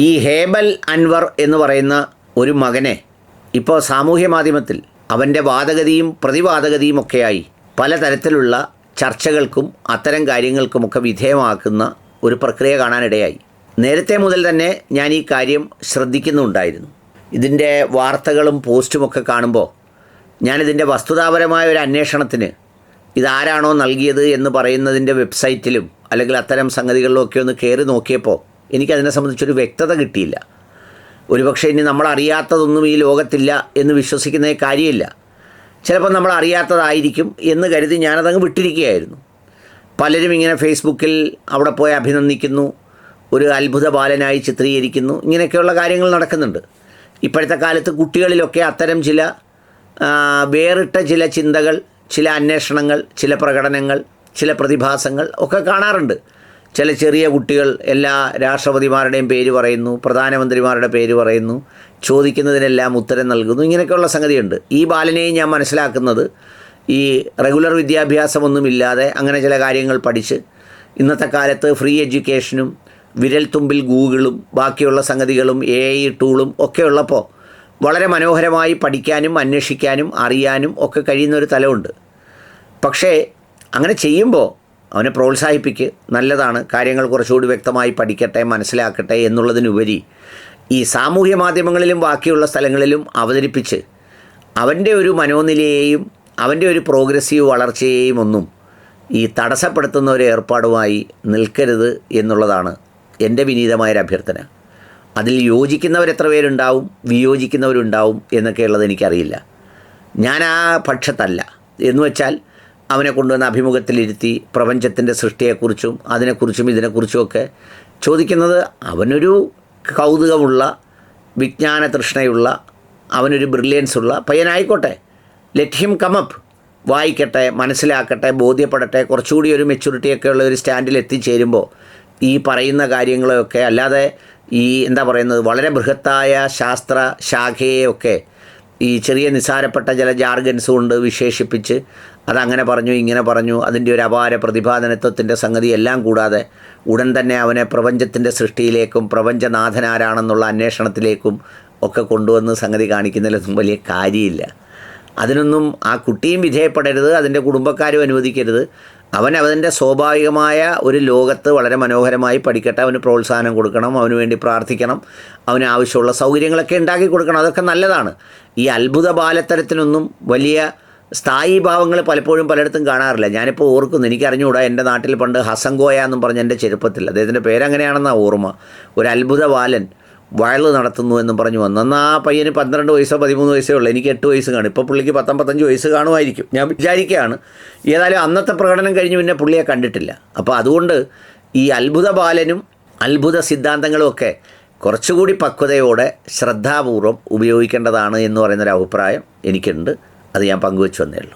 ഈ ഹേബൽ അൻവർ എന്ന് പറയുന്ന ഒരു മകനെ ഇപ്പോൾ സാമൂഹ്യ മാധ്യമത്തിൽ അവന്റെ വാദഗതിയും പ്രതിവാദഗതിയും ഒക്കെയായി പലതരത്തിലുള്ള ചർച്ചകൾക്കും അത്തരം കാര്യങ്ങൾക്കുമൊക്കെ വിധേയമാക്കുന്ന ഒരു പ്രക്രിയ കാണാനിടയായി. നേരത്തെ മുതൽ തന്നെ ഞാൻ ഈ കാര്യം ശ്രദ്ധിക്കുന്നുണ്ടായിരുന്നു. ഇതിന്റെ വാർത്തകളും പോസ്റ്റുമൊക്കെ കാണുമ്പോൾ ഞാനിതിന്റെ വസ്തുതാപരമായ ഒരു അന്വേഷണത്തിന് ഇതാരാണോ നൽകിയത് എന്ന് പറയുന്നതിന്റെ വെബ്സൈറ്റിലും അല്ലെങ്കിൽ അത്തരം സംഗതികളിലും ഒക്കെ ഒന്ന് കയറി നോക്കിയപ്പോൾ എനിക്കതിനെ സംബന്ധിച്ചൊരു വ്യക്തത കിട്ടിയില്ല. ഒരുപക്ഷെ ഇനി നമ്മൾ അറിയാത്തതൊന്നും ഈ ലോകത്തില്ല എന്ന് വിശ്വസിക്കുന്ന കാര്യമില്ല. ചിലപ്പോൾ നമ്മൾ അറിയാത്തതായിരിക്കും എന്ന് കരുതി ഞാനതങ്ങ് വിട്ടിരിക്കുകയായിരുന്നു. പലരും ഇങ്ങനെ ഫേസ്ബുക്കിൽ അവിടെ പോയി അഭിനന്ദിക്കുന്നു ഒരു അത്ഭുത ബാലനായി ചിത്രീകരിക്കുന്നു ഇങ്ങനെയൊക്കെയുള്ള കാര്യങ്ങൾ നടക്കുന്നുണ്ട്. ഇപ്പോഴത്തെ കാലത്ത് കുട്ടികളിലൊക്കെ അത്തരം ചില വേറിട്ട ചില ചിന്തകൾ ചില അന്വേഷണങ്ങൾ ചില പ്രകടനങ്ങൾ ചില പ്രതിഭാസങ്ങൾ ഒക്കെ കാണാറുണ്ട്. ചില ചെറിയ കുട്ടികൾ എല്ലാ രാഷ്ട്രപതിമാരുടെയും പേര് പറയുന്നു പ്രധാനമന്ത്രിമാരുടെ പേര് പറയുന്നു ചോദിക്കുന്നതിനെല്ലാം ഉത്തരം നൽകുന്നു ഇങ്ങനെയൊക്കെയുള്ള സംഗതിയുണ്ട്. ഈ ബാലനെയും ഞാൻ മനസ്സിലാക്കുന്നത് ഈ റെഗുലർ വിദ്യാഭ്യാസമൊന്നുമില്ലാതെ അങ്ങനെ ചില കാര്യങ്ങൾ പഠിച്ച് ഇന്നത്തെ കാലത്ത് ഫ്രീ എഡ്യൂക്കേഷനും വിരൽത്തുമ്പിൽ ഗൂഗിളും ബാക്കിയുള്ള സംഗതികളും എ ഐ ടൂളും ഒക്കെ ഉള്ളപ്പോൾ വളരെ മനോഹരമായി പഠിക്കാനും അന്വേഷിക്കാനും അറിയാനും ഒക്കെ കഴിയുന്ന ഒരു തലമുണ്ട്. പക്ഷേ അങ്ങനെ ചെയ്യുമ്പോൾ അവനെ പ്രോത്സാഹിപ്പിക്ക്. നല്ലതാണ്. കാര്യങ്ങൾ കുറച്ചുകൂടി വ്യക്തമായി പഠിക്കട്ടെ മനസ്സിലാക്കട്ടെ എന്നുള്ളതിനുപരി ഈ സാമൂഹ്യ മാധ്യമങ്ങളിലും ബാക്കിയുള്ള സ്ഥലങ്ങളിലും അവതരിപ്പിച്ച് അവന്റെ ഒരു മനോനിലയെയും അവന്റെ ഒരു പ്രോഗ്രസീവ് വളർച്ചയെയും ഒന്നും ഈ തടസ്സപ്പെടുത്തുന്ന ഒരു ഏർപ്പാടുമായി നിൽക്കരുത് എന്നുള്ളതാണ് എന്റെ വിനീതമായൊരു അഭ്യർത്ഥന. അതിൽ യോജിക്കുന്നവർ എത്ര പേരുണ്ടാവും വിയോജിക്കുന്നവരുണ്ടാവും എന്നൊക്കെയുള്ളത് എനിക്കറിയില്ല. ഞാൻ ആ പക്ഷത്തല്ല. എന്ന് വെച്ചാൽ അവനെ കൊണ്ടുവന്ന് അഭിമുഖത്തിലിരുത്തി പ്രപഞ്ചത്തിന്റെ സൃഷ്ടിയെക്കുറിച്ചും അതിനെക്കുറിച്ചും ഇതിനെക്കുറിച്ചുമൊക്കെ ചോദിക്കുന്നത് അവനൊരു കൗതുകമുള്ള വിജ്ഞാന തൃഷ്ണയുള്ള അവനൊരു ബ്രില്യൻസ് ഉള്ള പയ്യനായിക്കോട്ടെ ലെറ്റ് ഹിം കമപ്പ് വായിക്കട്ടെ മനസ്സിലാക്കട്ടെ ബോധ്യപ്പെടട്ടെ കുറച്ചുകൂടി ഒരു മെച്യൂരിറ്റിയൊക്കെ ഉള്ള ഒരു സ്റ്റാൻഡിൽ എത്തിച്ചേരുമ്പോൾ ഈ പറയുന്ന കാര്യങ്ങളൊക്കെ അല്ലാതെ ഈ എന്താ പറയുന്നത് വളരെ ബൃഹത്തായ ശാസ്ത്ര ശാഖയെയൊക്കെ ഈ ചെറിയ നിസ്സാരപ്പെട്ട ചില ജാർഗൻസ് കൊണ്ട് വിശേഷിപ്പിച്ച് അതങ്ങനെ പറഞ്ഞു ഇങ്ങനെ പറഞ്ഞു. അതിന്റെ ഒരു അപാര പ്രതിപാദനത്വത്തിന്റെ സംഗതി എല്ലാം കൂടാതെ ഉടൻ തന്നെ അവനെ പ്രപഞ്ചത്തിന്റെ സൃഷ്ടിയിലേക്കും പ്രപഞ്ചനാഥനാരാണെന്നുള്ള അന്വേഷണത്തിലേക്കും ഒക്കെ കൊണ്ടുവന്ന് സംഗതി കാണിക്കുന്നതിലൊന്നും വലിയ കാര്യമില്ല. അതിനൊന്നും ആ കുട്ടിയും വിധേയപ്പെടരുത് അതിന്റെ കുടുംബക്കാരും അനുവദിക്കരുത്. അവൻ അവന്റെ സ്വാഭാവികമായ ഒരു ലോകത്ത് വളരെ മനോഹരമായി പഠിക്കട്ടെ അവന് പ്രോത്സാഹനം കൊടുക്കണം അവന് വേണ്ടി പ്രാർത്ഥിക്കണം അവന് ആവശ്യമുള്ള സൗകര്യങ്ങളൊക്കെ ഉണ്ടാക്കി കൊടുക്കണം. അതൊക്കെ നല്ലതാണ്. ഈ അത്ഭുത ബാലത്തരത്തിനൊന്നും വലിയ സ്ഥായി ഭാവങ്ങൾ പലപ്പോഴും പലയിടത്തും കാണാറില്ല. ഞാനിപ്പോൾ ഓർക്കുന്നു എനിക്കറിഞ്ഞുകൂടാ എന്റെ നാട്ടിൽ പണ്ട് ഹസങ്കോയ എന്നും പറഞ്ഞ എന്റെ ചെറുപ്പത്തിൽ അദ്ദേഹത്തിന്റെ പേരങ്ങനെയാണെന്നാണ് ഓർമ്മ. ഒരു അത്ഭുത ബാലൻ വയൽ നടത്തുന്നു എന്നും പറഞ്ഞു വന്നു. എന്നാൽ ആ പയ്യന് പന്ത്രണ്ട് വയസ്സോ പതിമൂന്ന് വയസ്സേ ഉള്ളൂ. എനിക്ക് എട്ട് വയസ്സ് കാണും. ഇപ്പോൾ പുള്ളിക്ക് പത്തൊമ്പത്തഞ്ച് വയസ്സ് കാണുമായിരിക്കും. ഞാൻ വിചാരിക്കുകയാണ് ഏതായാലും അന്നത്തെ പ്രകടനം കഴിഞ്ഞ് പിന്നെ പുള്ളിയെ കണ്ടിട്ടില്ല. അപ്പോൾ അതുകൊണ്ട് ഈ അത്ഭുത ബാലനും അത്ഭുത സിദ്ധാന്തങ്ങളും ഒക്കെ കുറച്ചുകൂടി പക്വതയോടെ ശ്രദ്ധാപൂർവം ഉപയോഗിക്കേണ്ടതാണ് എന്ന് പറയുന്നൊരു അഭിപ്രായം എനിക്കുണ്ട്. അത് ഞാൻ പങ്കുവെച്ചു വന്നേ ഉള്ളൂ